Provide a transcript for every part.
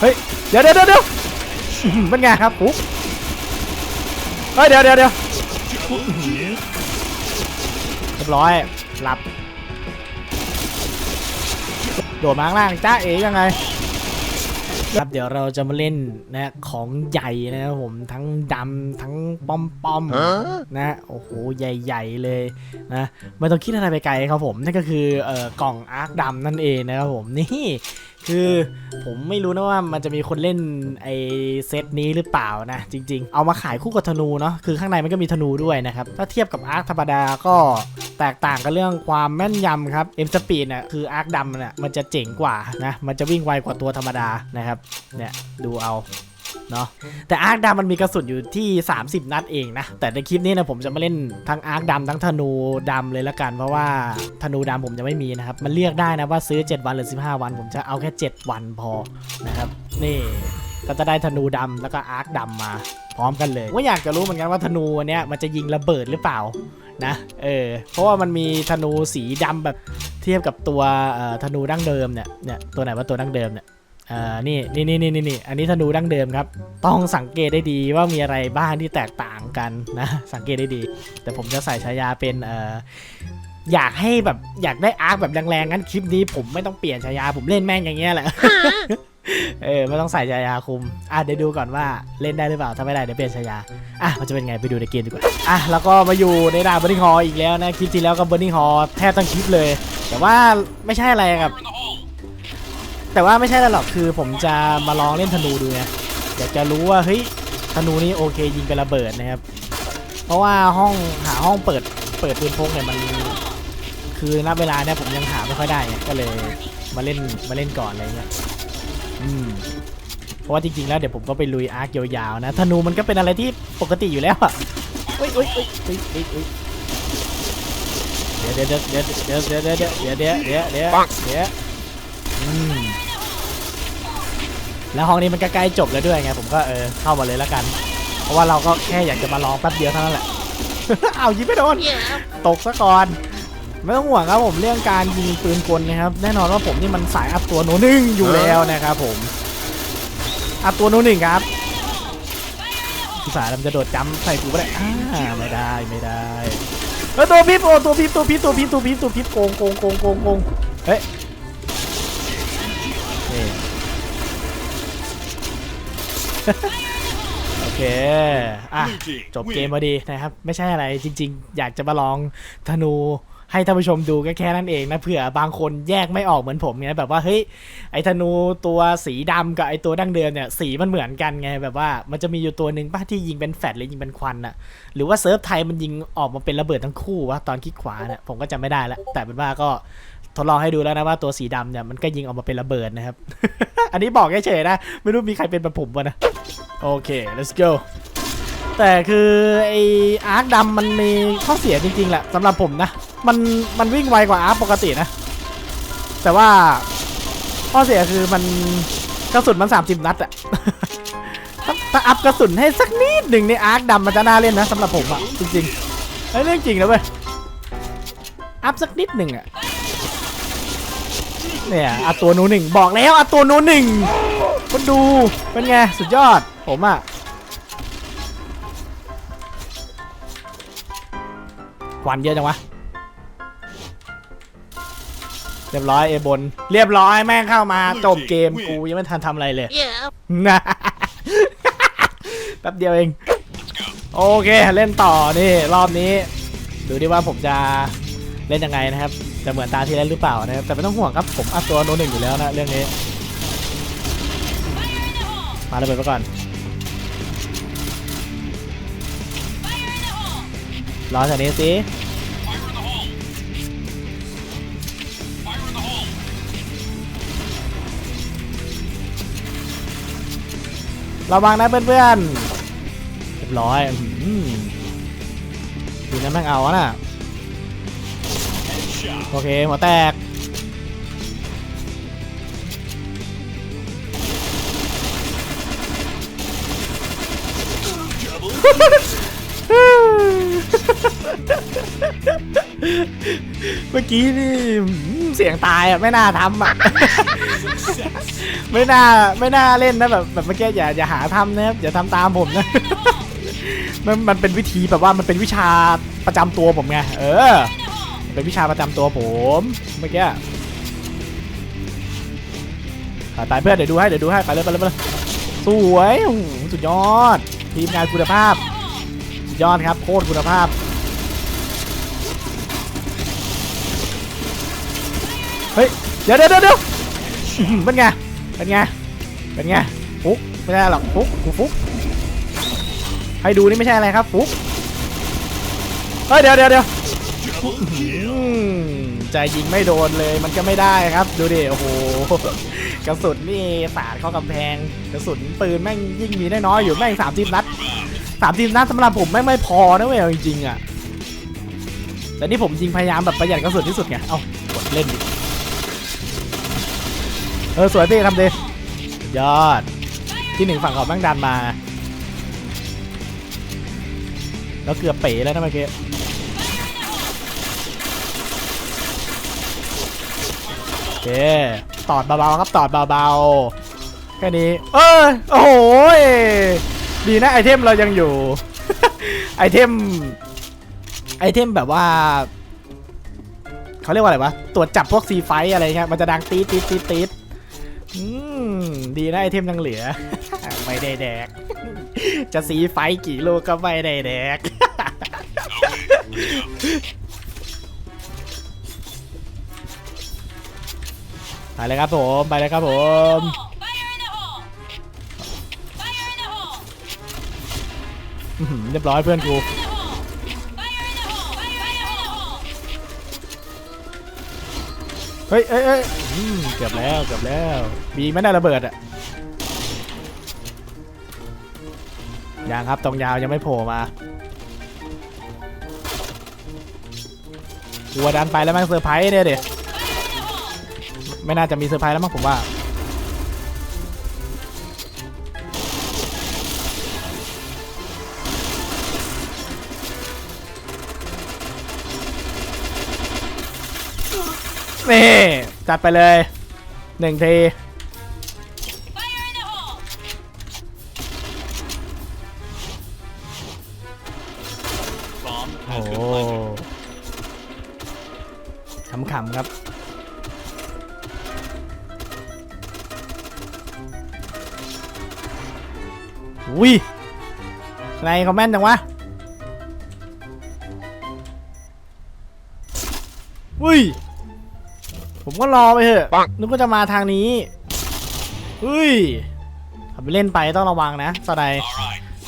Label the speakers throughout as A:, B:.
A: เฮ้ย เดี๋ยวเดี๋ยวเดี๋ยวเดี๋ยวอื้อหือเป็นไงครับปุ๊บเฮ้ย เดี๋ยวเดี๋ยวเดี๋ยวอื้อหือเรียบร้อย หลับ โดดมาข้างล่างจ้าเอ๋ยังไงครับเดี๋ยวเราจะมาเล่นนะของใหญ่นะครับผมทั้งดำทั้งป้อมป้อมๆนะโอ้โหใหญ่ๆเลยนะไม่ต้องคิดอะไรไปไกลครับผมนั่นก็คือเอ่อกล่องอาร์คดำนั่นเองนะครับผมนี่ คือผมไม่รู้นะว่ามันจะมีคนเล่นไอเซตนี้หรือเปล่านะ จริง ๆ เอามาขายคู่กับธนูเนาะคือข้างในมันก็มีธนูด้วยนะครับ ถ้าเทียบกับอาร์คธรรมดาก็แตกต่างกันเรื่องความแม่นยำครับเอ็มสปีดน่ะคืออาร์คดำน่ะมันจะเจ๋งกว่านะมันจะวิ่งไวกว่าตัวธรรมดานะครับเนี่ยดูเอา เนาะแต่อาร์คดำมันมีกระสุนอยู่ที่ 30 นัดเองนะ แต่ในคลิปนี้นะผมจะมาเล่นทั้งอาร์คดำทั้งธนูดำเลยละกัน เพราะว่าธนูดำผมจะไม่มีนะครับ มันเลือกได้นะว่าซื้อ 7 วันหรือ 15 วัน ผมจะเอาแค่ 7 วันพอนะครับ นี่ก็จะได้ธนูดำแล้วก็อาร์คดำมาพร้อมกันเลยว่าอยากจะรู้เหมือนกันว่าธนูอันเนี้ยมันจะยิงระเบิดหรือเปล่านะเออเพราะว่ามันมีธนูสีดำแบบเทียบกับตัวธนูดั้งเดิมเนี่ยเนี่ยตัวไหนว่าตัวดั้งเดิมเนี่ย อ่านี่นี่นี่นี่นี่อันนี้ธนูดั้งเดิมครับ ต้องสังเกตได้ดีว่ามีอะไรบ้างที่แตกต่างกันนะ สังเกตได้ดี แต่ผมจะใส่ฉายาเป็นเอ่ออยากให้แบบอยากได้อาร์คแบบแรงๆงั้นคลิปนี้ผมไม่ต้องเปลี่ยนฉายาผมเล่นแม่งอย่างเงี้ยแหละเออไม่ต้องใส่ฉายาคุม อะเดี๋ยวดูก่อนว่าเล่นได้หรือเปล่า ถ้าไม่ได้เดี๋ยวเปลี่ยนฉายา อะมันจะเป็นไงไปดูในเกมดีกว่า อะแล้วก็มาอยู่ในด่านเบอร์นิงฮออีกแล้วนะคลิปที่แล้วก็เบอร์นิงฮอแทบทั้งคลิปเลย แต่ว่าไม่ใช่อะไรครับ แต่ว่าไม่ใช่แล้วหรอกคือผมจะมาลองเล่นธนูดูไงอยากจะรู้ว่าเฮ้ยธนูนี้โอเคยิงเป็นระเบิดนะครับ เพราะว่าห้องหาห้องเปิดเปิดปืนพกเนี่ยมันคือณเวลาเนี่ยผมยังหาไม่ค่อยได้ก็เลยมาเล่นมาเล่นก่อนอะไรเงี้ยอืมเพราะว่าจริงๆแล้วเดี๋ยวผมก็ไปลุยอาร์คยาวๆนะธนูมันก็เป็นอะไรที่ปกติอยู่แล้วอะเฮ้ยเฮ้ยเฮ้ยเฮ้ยเฮ้ยเฮ้ยเดี๋ยวเดี๋ยวเดี๋ยวเดี๋ยวเดี๋ยวเดี๋ยวเดี๋ยวเดี๋ยวเดี๋ยวเดี๋ยว แล้วห้องนี้มันก็ใกล้จบแล้วด้วยไงผมก็เออเข้ามาเลยแล้วกัน เพราะว่าเราก็แค่อยากจะมาลองแป๊บเดียวเท่านั้นแหละ เอายิงไม่โดนตกซะก่อนไม่ต้องห่วงครับผมเรื่องการยิงปืนกลนะครับแน่นอนว่าผมนี่มันสายอัพตัวโนหนึ่งอยู่แล้วนะครับผมอัพตัวโนหนึ่งครับพี่สายมันจะโดดจำใส่กูไม่ได้อ่าไม่ได้ไม่ได้เฮ้ยตัวพิบโอ้ตัวพิบตัวพิบตัวพิบตัวพิบตัวพิบโกงโกงโกงโกงโกงเฮ้ย โอเค อะ จบเกมพอดีนะครับ ไม่ใช่อะไรจริง ๆ อยากจะมาลองธนูให้ท่านผู้ชมดูก็แค่นั้นเองนะเผื่อบางคนแยกไม่ออกเหมือนผมไงแบบว่าเฮ้ยไอ้ธนูตัวสีดำกับไอ้ตัวดั้งเดิมเนี่ยสีมันเหมือนกันไงแบบว่ามันจะมีอยู่ตัวหนึ่งป้าที่ยิงเป็นแฟลชหรือยิงเป็นควันอะหรือว่าเซิร์ฟไทยมันยิงออกมาเป็นระเบิดทั้งคู่วะตอนคลิกขวาเนี่ยผมก็จำไม่ได้ละแต่เป็นว่าก็ ทดลองให้ดูแล้วนะว่าตัวสีดำเนี่ยมันก็ยิงออกมาเป็นระเบิดนะครับ อันนี้บอกเฉยๆนะ ไม่รู้มีใครเป็นแบบผมปะนะ โอเค let's go แต่คือไออาร์คดำมันมีข้อเสียจริงๆแหละสำหรับผมนะ มันมันวิ่งไวกว่าอาร์คปกตินะ แต่ว่าข้อเสียคือมันกระสุนมัน 30 นัดอะถ้าอัพกระสุนให้สักนิดหนึ่งในอาร์คดำมันจะน่าเล่นนะสำหรับผมอะจริงๆไอเรื่องจริงนะเว้ยอัพสักนิดหนึ่งอะ เนี่ยอัพตัวหนูหนึ่งบอกแล้วอัพตัวหนูหนึ่งคนดูเป็นไงสุดยอดผมอะควันเยอะจังวะเรียบร้อยเอบน เรียบร้อยแม่งเข้ามาจบเกมกูยังไม่ทันทำอะไรเลยนะแป๊บเดียวเอง โอเคเล่นต่อนี่รอบนี้ ดูดิว่าผมจะเล่นยังไงนะครับ จะเหมือนตาที่แล้วหรือเปล่านะครับแต่ไม่ต้องห่วงครับผมอัพตัวโนหนึ่งอยู่แล้วนะเรื่องนี้ มาเลยไปก่อนรอจากนี้สิระวังนะเพื่อนๆเรียบร้อยอือหือดีนะแม่งเอาอะน่ะ โอเคหัวแตก เมื่อกี้นี่อื้อเสียงตายอะไม่น่าทำอะ ไม่น่าไม่น่าเล่นนะแบบแบบเมื่อกี้อย่าอย่าหาทำนะครับอย่าทำตามผมนะ มันมันเป็นวิธีแบบว่ามันเป็นวิชาประจำตัวผมไงเออมัน เป็นวิชาประจำตัวผมเมื่อกี้ไปไปเพื่อนเดี๋ยวดูให้เดี๋ยวดูให้ไปเลยไปเลยไปเลยสวยโอ้โหสุดยอด ทีมงานคุณภาพสุดยอดครับโคตรคุณภาพเฮ้ยเดี๋ยวเดี๋ยวเดี๋ยวเด้อเป็นไงเป็นไงเป็นไงฟุกไม่ได้หรอกฟุกกูฟุกให้ดูนี่ไม่ใช่อะไรครับฟุกเฮ้ยเดี๋ยวเดี๋ยวเดี๋ยว อืมใจยิงไม่โดนเลยมันก็ไม่ได้ครับ ดูดิโอ้โหกระสุนนี่สาดเข้ากำแพงกระสุนปืนแม่งยิ่งมีได้น้อยอยู่แม่งสามสิบนัดสามสิบนัดสำหรับผมแม่งไม่พอนะเว้ยเอจริงๆอะแต่นี่ผมยิงพยายามแบบประหยัดกระสุนที่สุดไงเอ้ากดเล่นดิเออสวยพี่ทำดียอดที่หนึ่งฝั่งเขาแม่งดันมา แล้วเกือบเป๋แล้วนะเมื่อกี้โอ เค ตอดเบาๆครับ ตอดเบาๆ แค่นี้ เออโอ้โห ดีนะไอเทมเรายังอยู่ ไอเทม ไอเทมแบบว่า เขาเรียกว่าอะไรวะ ตรวจจับพวกซีไฟอะไรเงี้ย มันจะดังตีดตีดตีดตีดดีนะไอเทมยังเหลือ ไม่ได้แดก จะซีไฟกี่ลูกก็ไม่ได้แดก ไปเลยครับผมไปเลยครับผม
B: Fire in the hole! Fire in the hole!
A: อื้อหือเรียบร้อยเพื่อนกู
B: Fire in the hole! Fire in the hole! Fire in the hole!
A: เฮ้ยเอ้ยเอ้ยอืมเกือบแล้วเกือบแล้วมีไม่ได้ระเบิดอะยังครับตรงยาวยังไม่โผล่มากลัวดันไปแล้วแม่งเซอร์ไพรส์เนี่ยเด็ ไม่น่าจะมีเซอร์ไพรส์แล้วมั้งผมว่า นี่ จัดไปเลยหนึ่งที
B: Fire in the hole!
A: โอ้โหขำๆครับ อุ้ยในเขาแม่นจังวะอุ้ย ผมก็รอไปเถอะ นึกว่าจะมาทางนี้อุ้ยทำไปเล่นไปต้องระวังนะสไนด์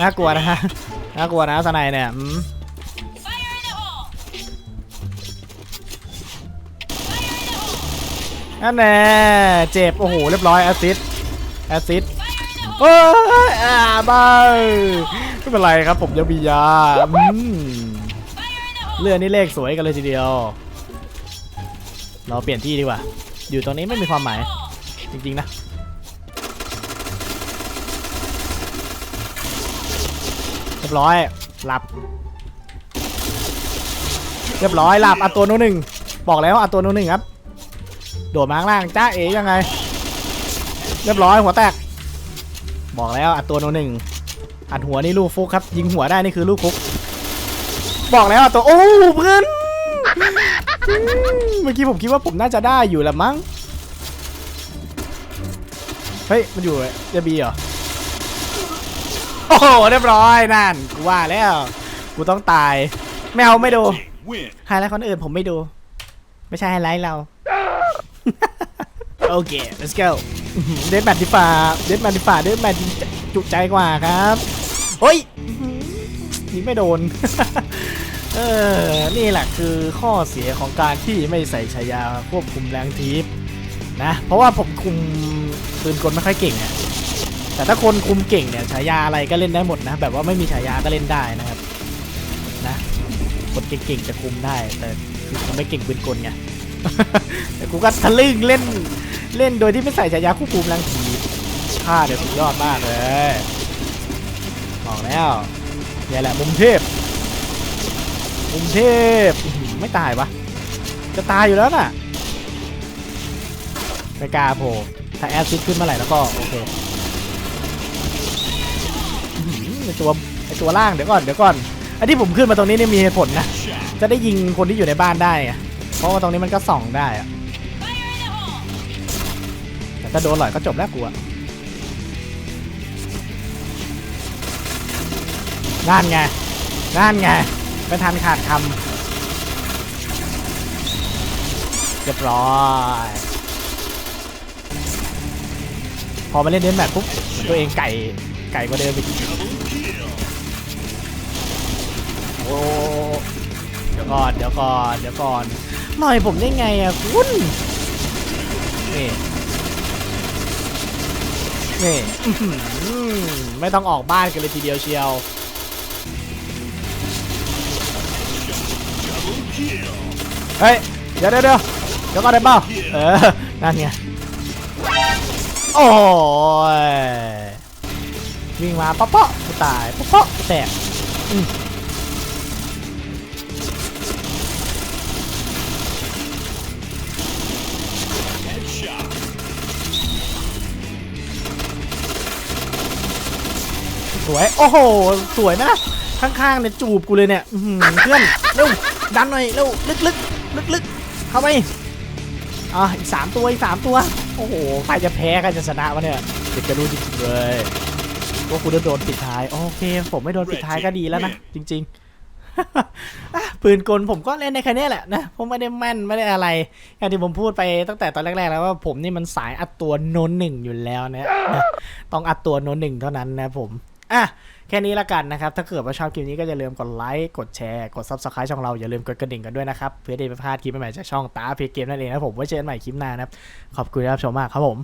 A: น่ากลัวนะฮะ น่ากลัวนะสไนด์เนี่ยอืม
B: Fire in the hole!
A: นั่นแน่เจ็บ โอ้โห เรียบร้อยแอสซิดแอสซิด โอ้ยอ่าบาไม่เป็นไรครับผมยังมียาอืมเลื่อนนี่เลขสวยกันเลยทีเดียว เราเปลี่ยนที่ดีกว่า อยู่ตรงนี้ไม่มีความหมาย จริงๆนะเรียบร้อยหลับ เรียบร้อยหลับอัตัวโนหนึ่งบอกแล้วอัตัวโนหนึ่งครับ โดดมาข้างล่างจ้าเอ๋ยังไง เรียบร้อยหัวแตก บอกแล้วอัดตัวโนหนึ่งอัดหัวนี่ลูกฟุกครับ ยิงหัวได้นี่คือลูกฟุก บอกแล้วอัดตัวโอ้เพื่อนอืมเมื่อกี้ผมคิดว่าผมน่าจะได้อยู่แหละมั้งเฮ้ยมันอยู่เจะบีเหรอโอ้โหเรียบร้อยนั่นกูว่าแล้วกูต้องตายไม่เอาไม่ดู
C: Win.
A: ไฮไลท์คนอื่นผมไม่ดู ไม่ใช่ไฮไลท์เรา โอเค let's go เดดแมทดิฟาเดดแมทดิฟาเดดแมทจุใจกว่าครับเฮ้ยอื้อหือยิงไม่โดน เออ นี่แหละคือข้อเสียของการที่ไม่ใส่ฉายาควบคุมแรงทีฟนะ เพราะว่าผมคุมปืนกลไม่ค่อยเก่งอะแต่ถ้าคนคุมเก่งเนี่ยฉายาอะไรก็เล่นได้หมดนะ แบบว่าไม่มีฉายาก็เล่นได้นะครับ นะคนเก่งๆจะคุมได้ แต่คือผมไม่เก่งปืนกลไงแต่กูก็ทะลึ่งเล่น เล่นโดยที่ไม่ใส่ฉายาควบคุมแรงทีค่าเดี๋ยวสุดยอดมากเลยบอกแล้วเนี่ยแหละมุมเทพ มุมเทพไม่ตายวะ จะตายอยู่แล้วน่ะไม่กาโผล่ถ้าแอดซิดขึ้นเมื่อไหร่แล้วก็โอเคอื้อหือไอตัวไอตัวล่างเดี๋ยวก่อนเดี๋ยวก่อนไอที่ผมขึ้นมาตรงนี้เนี่ยมีเหตุผลนะ จะได้ยิงคนที่อยู่ในบ้านได้ เพราะว่าตรงนี้มันก็ส่องได้อะ ถ้าโดนหล่อยก็จบแล้วกูอะนั่นไงนั่นไงไม่ทันขาดคำเรียบร้อยพอมาเล่นเดนแมทปุ๊บตัวเองไก่ไก่กว่าเดิมอีกโอ้เดี๋ยวก่อนเดี๋ยวก่อนเดี๋ยวก่อนหน่อยผมได้ไงอะคุณนี่ นี่ไม่ต้องออกบ้านกันเลยทีเดียวเชียว เฮ้ย เดี๋ยวเดี๋ยวเดี๋ยวเดี๋ยวก่อนได้เปล่าเออ นั่นไง โอ้ย วิ่งมาป๊อปป๊อตายป๊อปป๊อแตก วยโอ้โหสวยนะข้างๆเนี่ยจูบกูเลยเนี่ยอื้อหือเพื่อนเร็วดันหน่อยเร็วลึกลึกลึกลึกๆเข้าไปอะอีกสามตัวอีกสามตัวโอ้โหใครจะแพ้ใครจะชนะวะเนี่ยเด็กจะรู้จริงๆเลยว่ากูจะโดนปิดท้ายโอเค ผมไม่โดนปิดท้ายก็ดีแล้วนะจริงๆอะปืนกลผมก็เล่นในแค่นี้แหละนะผมไม่ได้แม่นไม่ได้อะไรอย่างที่ผมพูดไปตั้งแต่ตอนแรก ๆ แล้วว่าผมนี่มันสายอัดตัวโนนหนึ่งอยู่แล้วนะนะต้องอัดตัวโนนหนึ่งเท่านั้นนะผม อะแค่นี้ละกันนะครับ ถ้าเกิดว่าชอบคลิปนี้ก็อย่าลืมกดไลค์ กดแชร์ กด subscribe ช่องเราอย่าลืมกดกระดิ่งกันด้วยนะครับ เพื่อได้ไม่พลาดคลิปใหม่ๆจากช่องตาเพจเกมนั่นเองนะผมไว้เจอกันใหม่คลิปหน้านะครับขอบคุณที่รับชมมากครับผม